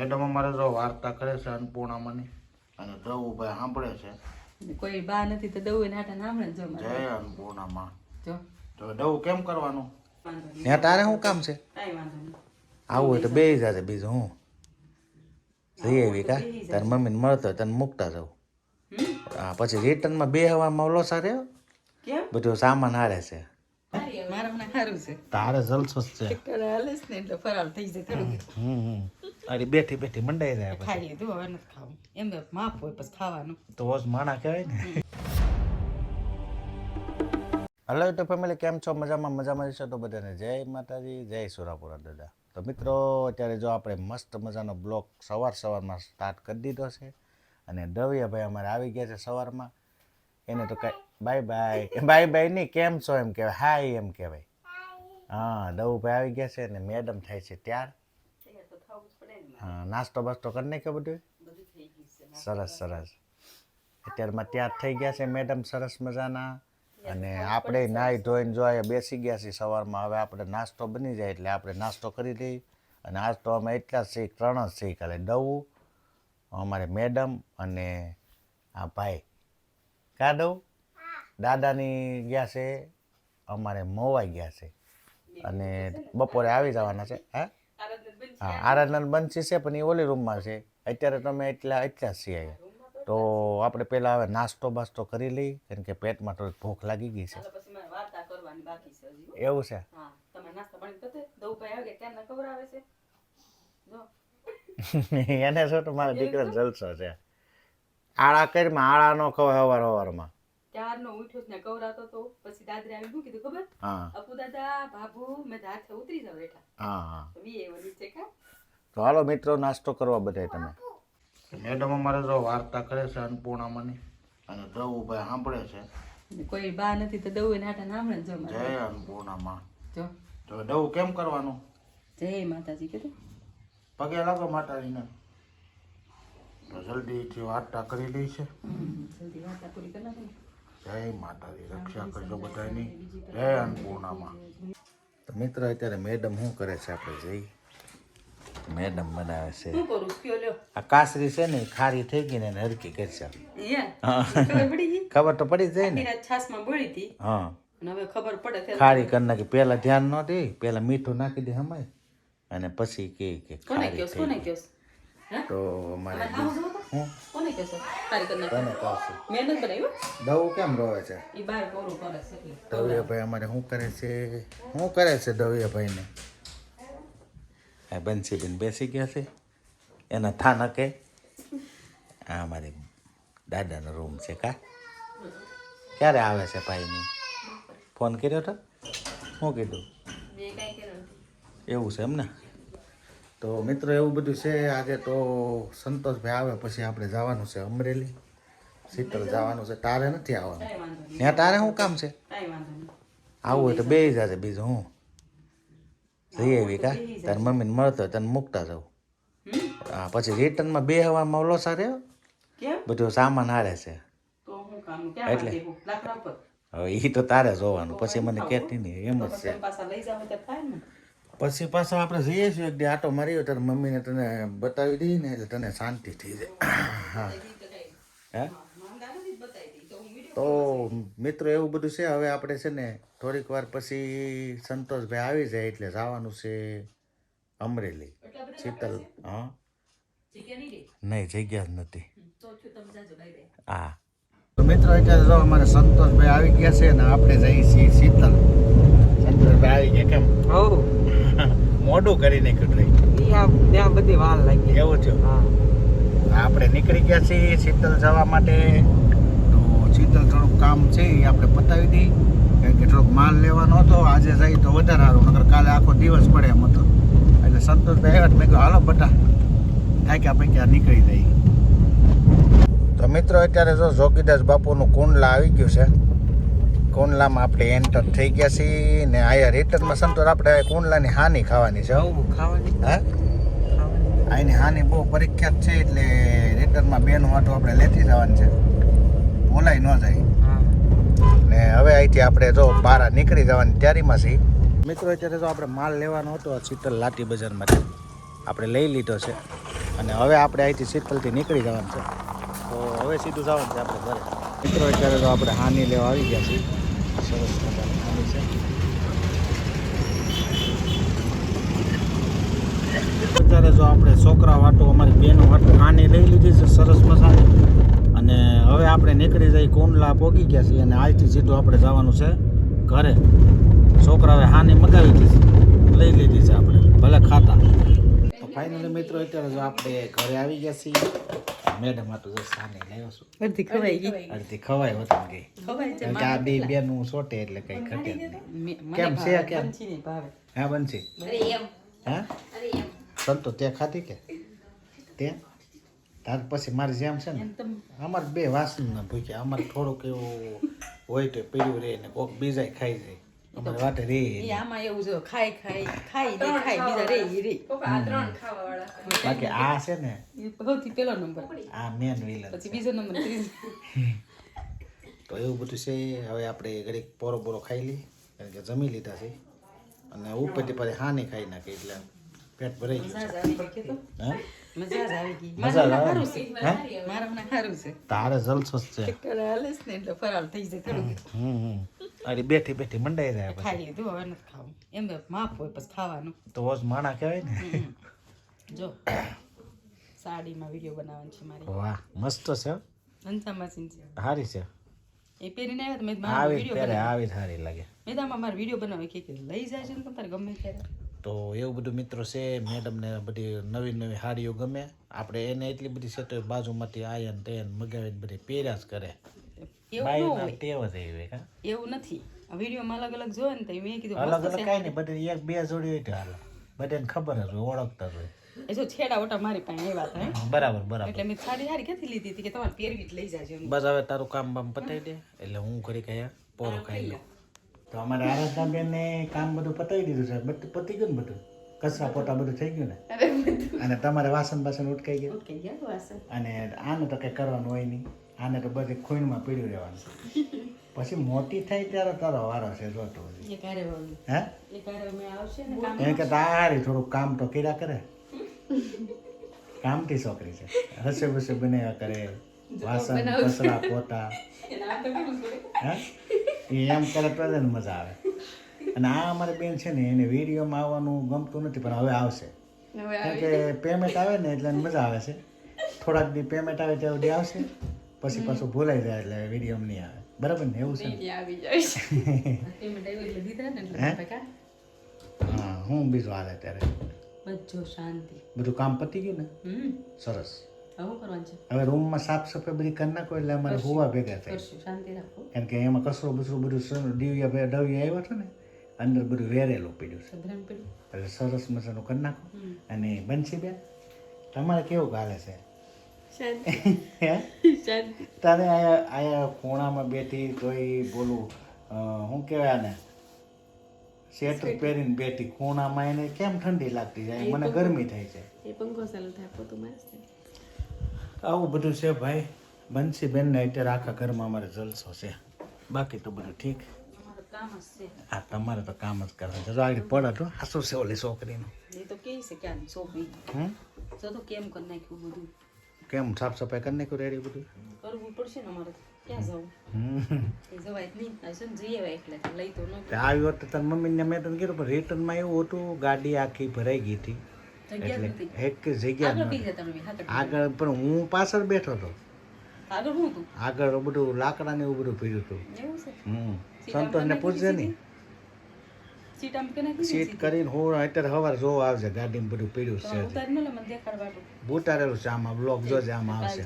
Madam અમારે જો વાર્તા કરે છે અન્નપૂર્ણામાંની. અને દ્રવુભાઈ સાંભળે છે. કોઈ બા નથી તો દવું નાટા સાંભળે જો જય અન્નપૂર્ણામાં. જો. તો દવું કેમ કરવાનું? ત્યાં તારે શું કામ છે? કાંઈ વાંધો નહીં. આવું હોય તો બે જાજે બીજું હું? જઈ આવી કા? તાર મમ્મીને મળતો હોય તને મૂકતા જાઉં. હા પછી રિટર્નમાં બે હવામાં લોસા સારે? બધો બધું સામાન હારે છે. તારે જલસો છે. અરે બેઠી બેઠી મંડાઈ જાય ખાઈ લીધું હવે નથી ખાવું. એમ માપ હોય પછી ખાવાનું. તો માણા કહેવાય ને. હલો તો ફેમિલી કેમ છો? મજામાં મજામાં છો તો બધાને જય માતાજી જય સુરાપુરા દાદા. તો મિત્રો અત્યારે જો આપણે મસ્ત મજાનો બ્લોક સવાર સવારમાં સ્ટાર્ટ કરી દીધો છે અને દવિયાભાઈ અમારે આવી ગયા છે સવારમાં. એને તો કાંઈ બાય બાય. બાય બાય નહીં, કેમ છો એમ કહેવાય. હાય એમ કહેવાય. હા દવુભાઈ આવી ગયા છે ને મેડમ થાય છે ત્યાર. હા, નાસ્તો બાસ્તો કરી નાખ્યો બધું સરસ સરસ. અત્યારમાં ત્યાર થઈ ગયા છે મેડમ, સરસ મજાના. અને આપણે નાહી ધોઈને જો બેસી ગયા છીએ સવારમાં, હવે આપણે નાસ્તો બની જાય એટલે આપણે નાસ્તો કરી લઈએ. અને આજ તો અમે એટલા જ શીખ ત્રણ જ શીખ એટલે દવું અમારે મેડમ અને આ ભાઈ. કા દવું દાદાની ગયા છે અમારે મોવાઈ ગયા છે. અને બપોરે આવી જવાના છે હા? હા આરાધના બંસી છે પણ એ ઓલી રૂમમાં છે. અત્યારે તમે એટલા એટલા છીએ. તો આપણે પહેલાં હવે નાસ્તો બાસ્તો કરી લઈ કેમ કે પેટમાં થોડીક ભૂખ લાગી ગઈ છે. એવું છે? એને શું તો મારા દીકરા જલસો છે. આળા કરીમાં આળા નો ખવાય હવાર હવારમાં. ક્યારનો ઉઠ્યો ને કવરાતો તો. પછી દાદરે આવી શું કીધું ખબર? હા. અપુ દાદા બાબુ મેં તો હાથે ઉતરી જાવ બેઠા હા વી એવો નીચે કા? તો હાલો મિત્રો નાસ્તો કરવા બધાય તમે. મેડમ અમારે જો વાર્તા કરે છે અન્નપૂર્ણામાંની અને દ્રવુભાઈ સાંભળે છે. કોઈ બા નથી તો દવું નાટા સાંભળે જો જય અન્નપૂર્ણામાં. જો. તો દવું કેમ કરવાનું? જય માતાજી કીધું. પગે લાગો માતાજીને. તો જલ્દીથી વાર્તા કરી છે. જલ્દી વાર્તા પૂરી કરી નાખો. જય માતાજી રક્ષા કરજો બધાની જય અન્નપૂર્ણામાં તો મિત્રો અત્યારે મેડમ શું કરે છે આપણે જઈ? મેડમ બનાવે છે. શું કરું? કયો લ્યો. આ કાસરી છે ને ખારી થઈ ગઈ ને એને હરકી કરશે છે. ખબર તો પડી જાય ને. છાસમાં બળી હતી. હા. હવે ખબર પડે ખારી કરી નાખી. પેલા ધ્યાન ન દે પેલા મીઠું નાખી દે હમાય અને પછી કે કે. તો અમારે? હું? કોને મેં નથી બનાવ્યું? દવું કેમ રોવે છે? એ બાર કોરું કરે છે દવિયાભાઈ અમારે શું કરે છે? શું કરે છે દવિયાભાઈને આ બંસીબેન બેસી ગયા છે. એના થાનકે. આ અમારે દાદાનો રૂમ છે કા? ક્યારે આવે છે ભાઈની? ફોન કર્યો તો? શું કીધું. એવું છે એમ ને? તો મિત્રો એવું બધું છે આજે તો સંતોષભાઈ આવે પછી આપણે જવાનું છે અમરેલી. શીતળ જવાનું છે તારે નથી આવવાનું? ત્યાં તારે શું કામ છે? આવું હોય તો બે જાજે બીજું હું? જઈ આવી કા? તાર મમ્મીને મળતો હોય તને મૂકતા જાઉં. હા પછી રિટર્નમાં બે હવામાં ઓલો સારે બધો સામાન હારે છે. એટલે. હવે એ તો તારે જોવાનું પછી મને કહેતી નહીં એમ જ છે. પાછા પછી આપણે જઈએ છીએ એક દી આટો મારીએ તાર મમ્મીને તને બતાવી દઈએ ને એટલે તને શાંતિ થઈ જાય. હા. હે? તો મિત્રો એવું બધું છે હવે આપણે છે ને થોડીક વાર પછી સંતોષભાઈ આવી જાય એટલે જવાનું છે અમરેલી. શીતલ હા? નહીં જગ્યા જ નથી. તો છું તમે જાજો લઈ દે હા. તો મિત્રો અત્યારે જો અમારે સંતોષભાઈ આવી ગયા છે ને આપણે જઈએ છીએ શીતલ. સંતોષભાઈ આવી ગયા કેમ? હો. મોઢું કરી નાખ્યું ત્યાં ત્યાં બધી વાલ લાગી. એવું છે. હા. આપણે નીકળી ગયા છીએ શીતલ જવા માટે. તો શીતલ થોડુંક કામ છે એ આપણે પતાવી દઈ. કારણ કે થોડોક માલ લેવાનો હતો આજે જઈએ તો વધારે સારું નકર કાલે આખો દિવસ પડે એમ હતો. એટલે સંતોષભાઈ આવ્યા મેં કહ્યું હાલો બટા. થાય આપણે ક્યાં નીકળી જઈએ. તો મિત્રો અત્યારે જો જોગીદાસ બાપુનું કુંડલા આવી ગયું છે. કુંડલામાં આપણે એન્ટર થઈ ગયા છીએ ને આયા રિટર્નમાં સંતોષ આપણે કુંડલાની હાની ખાવાની છે ખાવાની? હા? આની હાની બહુ પ્રખ્યાત છે એટલે રિટર્નમાં બેનો હાટો આપણે લેતી જવાની છે. બોલાય ન જાય. ને હવે અહીંથી આપણે જો બહાર નીકળી જવાની તૈયારીમાં છીએ. મિત્રો અત્યારે જો આપણે માલ લેવાનો હતો શીતલ લાટી બજારમાંથી. આપણે લઈ લીધો છે. અને હવે આપણે અહીંથી શીતલથી નીકળી જવાનું છે. તો હવે સીધું જવાનું છે આપણે ઘરે. મિત્રો અત્યારે તો આપણે હાની લેવા આવી ગયા છીએ. અત્યારે જો આપણે છોકરા વાટો, અમારી બેનો વાટો હાની લઈ લીધી છે, સરસ મજાની. અને હવે આપણે નીકળી જઈ કુંડલા પોગી ગયા છીએ અને આજથી સીધું આપણે જવાનું છે ઘરે. છોકરાઓએ હાની મગાવી દીધી લઈ લીધી છે આપણે, ભલે ખાતા. ફાઇનલી મિત્રો અત્યારે જો આપણે ઘરે આવી ગયા છીએ. મેડમ આ તો જો સાની લાવ્યો છું. અડધી ખવાઈ ગઈ. અડધી ખવાય હોત ગઈ ખવાય છે આ બે નું સોટે એટલે કઈ ઘટે જ નહીં. કેમ છે કેમ? હા બનશી. હા? સંતો તે ખાધી કે? તે તાર પછી મારે જેમ છે ને? અમારે બે વાસણ ના ભૂખ્યા. અમારે થોડુંક એવું હોય તો પીડ્યું રહે ને કોક બીજા ખાઈ જાય. વાટે રે એ આમાં એવું જો ખાઈ ખાઈ ખાઈ લે ખાઈ બીજા રે ઈ રે. આ ત્રણ ખાવા વાળા બાકી આ છે ને એ સૌથી પહેલો નંબર. આ મેન વિલન પછી બીજો નંબર ત્રીજો. તો એવું બધું છે હવે આપણે ઘડીક પોરો પોરો ખાઈ લઈ કારણ કે જમી લીધા છે. અને ઉપરથી પછી હાની ખાઈ નાખી એટલે પેટ ભરાઈ ગયું હા? મજા જ આવી ગઈ મજા મારા આવે હે? સારું છે. તારે જલસો છે. ચક્કર હાલે છે ને એટલે ફરાળ થઈ જાય થોડું હમ હમ અરે બેઠી બેઠી મંડાઈ જાય પછી. ખાઈ લીધું હવે નથી ખાવું. એમ માફ હોય પછી ખાવાનું. તો હોશ માણા કહેવાય ને? જો સાડીમાં વીડિયો બનાવવાની છે મારી. વાહ મસ્ત છે હો. અંતામાં છે. એ પહેરીને આવ્યા તો મેં મારો વીડિયો બનાવ્યો આવી લાગે. મેં તો મારો વીડિયો બનાવે કે કે લઈ જાય છે ને તારે ગમે ત્યારે. તો એવું બધું મિત્રો છે. મેડમને બધી નવી નવી હાડીઓ ગમે. આપણે એને એટલી બધી છે તો બાજુમાંથી આયન તેન મગાવી બધી પહેર્યા જ કરે. એવું નથી. વિડીયોમાં અલગ અલગ જોવે ને તો મેં કીધું અલગ અલગ કાંઈ નહીં બધી એક બે જોડી હોય તો હાલ. બધાને ખબર જ હોય ઓળખતા હોય. એ જો છેડા ઓટા મારી પાસે આવ્યા હતા બરાબર બરાબર. એટલે મેં સાડી સારી ક્યાંથી લીધી હતી કે તમારે પહેરવી જ લઈ જાજો બસ હવે તારું કામ બામ પતાવી દે. એટલે હું કરી કયા પોરો ખાઈ લઉં. તો અમારે આરાધનાબેનને કામ બધું પતાવી દીધું છે. બધું પતી ગયું ને બધું? કચરા પોતા બધું થઈ ગયું ને? અને તમારે વાસણ બાસણ ઉટકાઈ ગયું? ગયા અને આને તો કંઈ કરવાનું હોય નહીં. આને તો બધી ખૂણમાં પીડ્યું રહેવાનું. પછી મોટી થાય ત્યારે તારો વારો છે જોતો. હે? એ કે તારી થોડું કામ તો કર્યા કરે. કામથી છોકરી છે. હસે બસે બનાવ્યા કરે. વાસણ કચરા પોતા. હે? એ એમ કરે તો જ મજા આવે. અને આ અમારી બેન છે ને એને વિડીયોમાં આવવાનું ગમતું નથી પણ હવે આવશે. કારણ કે પેમેન્ટ આવે ને એટલે મજા આવે છે. થોડાક દી પેમેન્ટ આવે ત્યાં સુધી આવશે પછી પાછું ભૂલાઈ જાય એટલે વીડિયો નહીં આવે. બરાબર ને? એવું છે હા? હું બીજું હાલે ત્યારે. બધું શાંતિ. બધું કામ પતી ગયું ને? સરસ. હવે રૂમમાં સાફ સફાઈ બધી કરી નાખો એટલે અમારે હોવા ભેગા થાય. કરશું શાંતિ રાખો. કારણ કે એમાં કચરો બસરો બધું ભાઈ ડવિયા આવ્યો હતો ને અંદર બધું વેરેલું પીડ્યું છે. એટલે સરસ મજાનું કરી નાખો. અને બનશી બેન? તમારે કેવું ગાલે છે? તારે આયા આયા ખૂણામાં બેઠી તોય બોલું શું કહેવાય આને? સ્વેટર પહેરીને બેઠી ખૂણામાં એને કેમ ઠંડી લાગતી જાય? મને ગરમી થાય છે. એ પંખો ચાલુ થાય પોતું મારે છે. આવું બધું છે ભાઈ. બંસી બેનને અત્યારે આખા ઘરમાં અમારે જલસો છે. બાકી તો બધું ઠીક. હા કામ જ છે. આ તમારે તો કામ જ કરવાનું છે. આગળ પડે તો હાસું છે ઓલી છોકરીનું. એ તો કે છે ક્યાં છોકરી. હમ? તો કેમ કરી નાખ્યું બધું. કેમ સાફ સફાઈ કરી નાખ્યું રેડી બધું? કરવું પડશે ને અમારે. ક્યાં જવું? જવાય જ નહીં. આ છે ને એટલે લઈ તો ન આવી વખતે તારી મમ્મીને મેં તને કીધું પણ રિટર્નમાં એવું હતું ગાડી આખી ભરાઈ ગઈ હતી. એટલે એક જગ્યા આગળ પણ હું પાછળ બેઠો હતો. આગળ બધું લાકડા ને એવું બધું પીડ્યું હતું. હમ. સીટ ને પૂછજે નહીં સીટ કરીને હું અત્યારે સવારે જોવા આવશે ગાડી બધું પીડ્યું છે ન બૂટારેલું છે આમાં બ્લોક જોજે આમાં આવશે.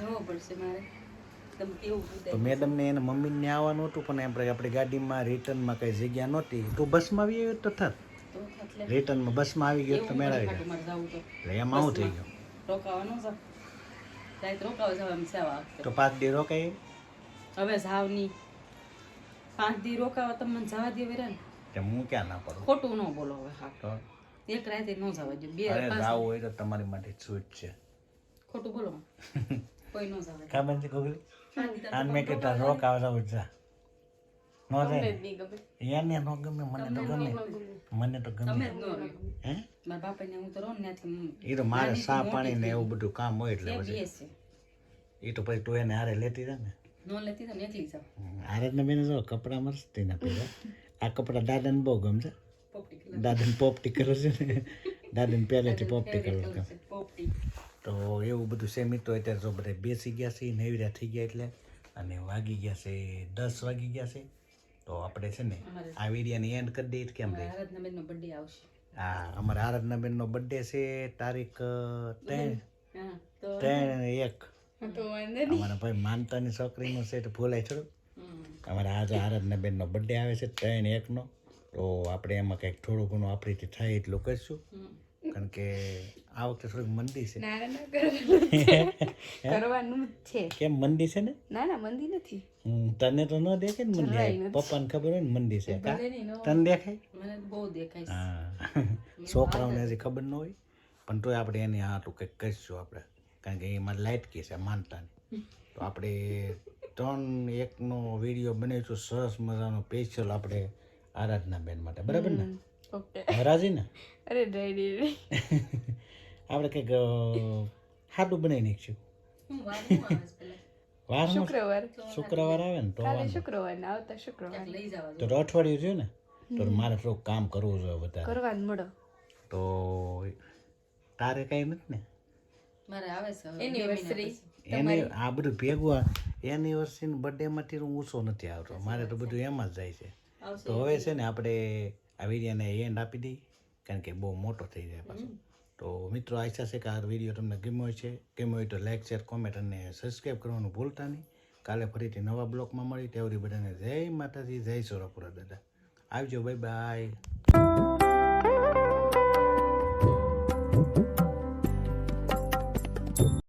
તો મેડમ મેડમને એને મમ્મીને આવવાનું હતું પણ આપણે આપણી ગાડીમાં રિટર્નમાં કઈ જગ્યા નહોતી. તું બસમાં આવી તો થત. રિટર્નમાં બસમાં આવી ગયો તો મેળવી ગયો એટલે એમાં આવું થઈ ગયું રોકાવાનું છે. રોકાવા જવા એમ છે આ તો પાંચ દી રોકાય હવે જાવ નહીં પાંચ દી રોકાવા તમે મને જવા દે વેરા ને. કે હું ક્યાં ના પડું? ખોટું ન બોલો હવે હા. તો? એક રાતે ન જવા દે બે પાંચ હોય તો તમારી માટે છૂટ છે. ખોટું બોલો. કોઈ ન જવા છે ગોગલી? આન મેં કીધું રોકાવા જવું જા ન તમને જાય જ નહીં ગમે એને ન ગમે મને તો ગમે મને તો ગમે. ન હે? મારા બાપાને હું તો રોન ત્યાંથી એ તો મારે સા પાણી ને એવું બધું કામ હોય એટલે પછી. એ તો પછી તું એને હારે લેતી રહે ને. નો લેતી તો એકલી જાવ બેને જો કપડાં મસ્તી ના આ કપડાં દાદાને બહુ ગમશે. પોપટી દાદાને પોપટી કરે છે ને. દાદાને પહેલેથી પોપટી કરે તો એવું બધું છે મિત્રો અત્યારે જો બધા બેસી ગયા છે નવીરા થઈ ગયા એટલે. અને વાગી ગયા છે દસ વાગી ગયા છે. તો આપણે છે ને આ વિડીયોની એન્ડ કરી દઈએ કેમ રહી? આરાધના બેનનો બર્થડે આવશે. હા અમારા આરાધના બેનનો બર્થડે છે તારીખ ત્રણ ત્રણ એક. અમારા ભાઈ માનતાની છોકરીનો છે તો ભૂલાય થોડું. અમારા આજે આરાધના બેનનો બર્થડે આવે છે ત્રણ એકનો. તો આપણે એમાં કંઈક થોડું ઘણું આપણીથી થાય એટલું કરીશું. કારણ કે આ વખતે થોડીક મંદી છે. ના ના કરવાનું છે. કેમ મંદી છે ને? ના ના મંદી નથી. તને તો ન દેખે ને મંદી. પપ્પાને ખબર હોય ને મંદી છે. કા. તને દેખાય? મને બહુ દેખાય હા. છોકરાઓને હજી ખબર ન હોય પણ તોય આપણે એની હાટું કંઈક કહીશું આપણે. કારણ કે એમાં લાઇટકી છે માનતાની. તો આપણે ત્રણ એકનો વીડિયો બનાવીશું. સરસ મજાનો સ્પેશિયલ આપણે આરાધના બેન માટે. બરાબર ને? ઓકે. હરાજી ને અરે ડેડી આપણે કંઈક હાડું બનાવી નાખીશું વાર છે. શુક્રવાર. શુક્રવાર આવે ને તો કાલે શુક્રવાર ને આવતા શુક્રવાર લઈ જવા તો અઠવાડિયું થયું ને તો મારે થોડું કામ કરવું જોઈએ વધારે કરવાનું મળો. તો તારે કઈ નથી ને? મારે આવે છે એનિવર્સરી એને આ બધું ભેગું એનિવર્સરી બર્થડે માંથી હું ઊંચો નથી આવતો. મારે તો બધું એમાં જ જાય છે. તો હવે છે ને આપણે આ વિડીયોને એન્ડ આપી દઈ કારણ કે બહુ મોટો થઈ જાય પાછો. તો મિત્રો આશા છે કે આ વીડિયો તમને ગમ્યો હોય છે ગમ્યો હોય તો લાઇક શેર કોમેન્ટ અને સબસ્ક્રાઈબ કરવાનું ભૂલતા નહીં. કાલે ફરીથી નવા બ્લોગમાં મળી તેવરી બધાને જય માતાજી જય સોરાપુરા દાદા. આવજો બાય બાય